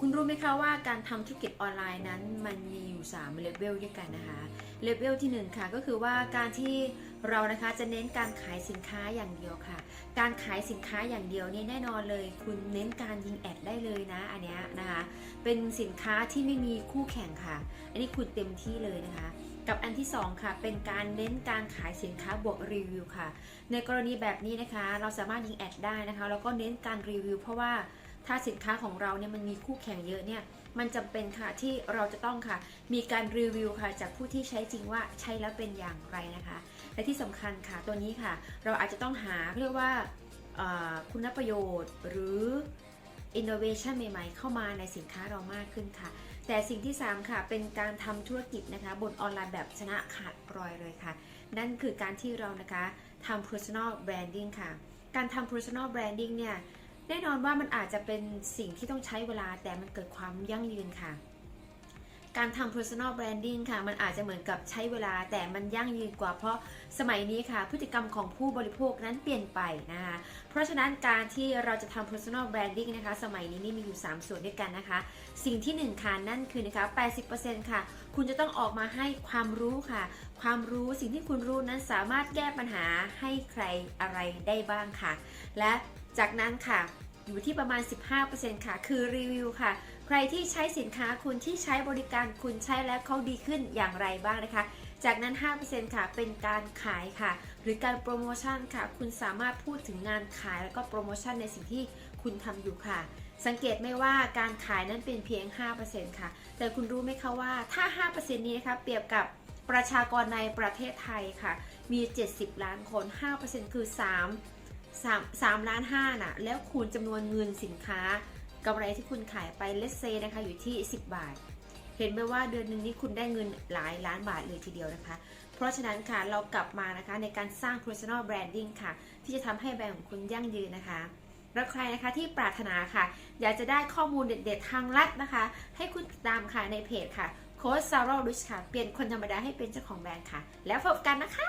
คุณรู้ไหมคะว่าการทำธุรกิจออนไลน์นั้นมันมีอยู่3เลเวลด้วยกันนะคะเลเวลที่1ค่ะก็คือว่าการที่เรานะคะจะเน้นการขายสินค้าอย่างเดียวค่ะ การขายสินค้าอย่างเดียวนี่แน่นอนเลย คุณเน้นการยิงแอดได้เลยนะอันเนี้ยนะคะเป็นสินค้าที่ไม่มีคู่แข่งค่ะ อันนี้คุณเต็มที่เลยนะคะกับอันที่สองค่ะ เป็นการเน้นการขายสินค้าบวกรีวิวค่ะ ในกรณีแบบนี้นะคะ เราสามารถยิงแอดได้นะคะ แล้วก็เน้นการรีวิวเพราะว่า ถ้าสินค้าของเราเนี่ยมันมีคู่แข่งเยอะเนี่ยมันจำเป็นค่ะที่เราจะต้องค่ะ มีการรีวิวค่ะจากผู้ที่ใช้จริงว่าใช้แล้วเป็นอย่างไรนะคะ และที่สำคัญค่ะตัวนี้ค่ะ เราอาจจะต้องหาเรียกว่าคุณประโยชน์หรือ innovation ใหม่ๆ เข้ามาในสินค้าเรามากขึ้นค่ะ แต่สิ่งที่ 3 ค่ะ เป็นการทำธุรกิจนะคะ บนออนไลน์แบบชนะขาดรอยเลยค่ะ นั่นคือการที่เรานะคะทำ personal branding ค่ะ การทำ personal branding เนี่ย แน่นอนว่ามันอาจจะเป็นสิ่งที่ต้องใช้เวลาแต่มันเกิดความยั่งยืนค่ะ การทำ personal branding ค่ะ มันอาจจะเหมือนกับใช้เวลาแต่มันยั่งยืนกว่าเพราะสมัยนี้ค่ะ พฤติกรรมของผู้บริโภคนั้นเปลี่ยนไปนะคะ เพราะฉะนั้นการที่เราจะทำ personal branding นะคะ สมัยนี้นี่มีอยู่ 3 ส่วนด้วยกันนะคะ สิ่งที่ 1 ค่ะ นั่นคือนะคะ 80%ค่ะ คุณจะต้องออกมาให้ความรู้ค่ะ ความรู้สิ่งที่คุณรู้นั้นสามารถแก้ปัญหาให้ใครอะไรได้บ้างค่ะ และจากนั้นค่ะ อยู่ที่ประมาณ 15%ค่ะ คือรีวิวค่ะ ใครที่ใช้สินค้าคุณที่ใช้บริการคุณใช้แล้วเขาดีขึ้นอย่างไรบ้างนะคะ จากนั้น 5%ค่ะ เป็นการขายค่ะ หรือการโปรโมชั่นค่ะ คุณสามารถพูดถึงงานขายแล้วก็โปรโมชั่นในสิ่งที่คุณทำอยู่ค่ะสังเกตไหมว่าการขายนั้นเป็นเพียง 5%ค่ะ แต่คุณรู้ไหมคะว่าถ้า 5%นี้นะคะเปรียบกับประชากรในประเทศไทยค่ะ มี 70 ล้านคน 5%คือ 3 3 3ล้าน5น่ะ แล้วคูณจำนวนเงินสินค้ากำไรที่คุณขายไปเลสเซนะคะอยู่ที่ 10 บาท เห็นไหมว่าเดือนหนึ่งนี้คุณได้เงินหลายล้านบาทเลยทีเดียวนะคะ เพราะฉะนั้นค่ะเรากลับมานะคะในการสร้าง personal branding ค่ะ ที่จะทำให้แบรนด์ของคุณยั่งยืนนะคะแล้วใครนะคะที่ปรารถนาค่ะ อยากจะได้ข้อมูลเด็ด ๆ ทางลัดนะคะ ให้คุณติดตามค่ะในเพจค่ะโค้ชซาร่าริชค่ะ เปลี่ยนคนธรรมดาให้เป็นเจ้าของแบรนด์ค่ะ แล้วพบกันนะคะ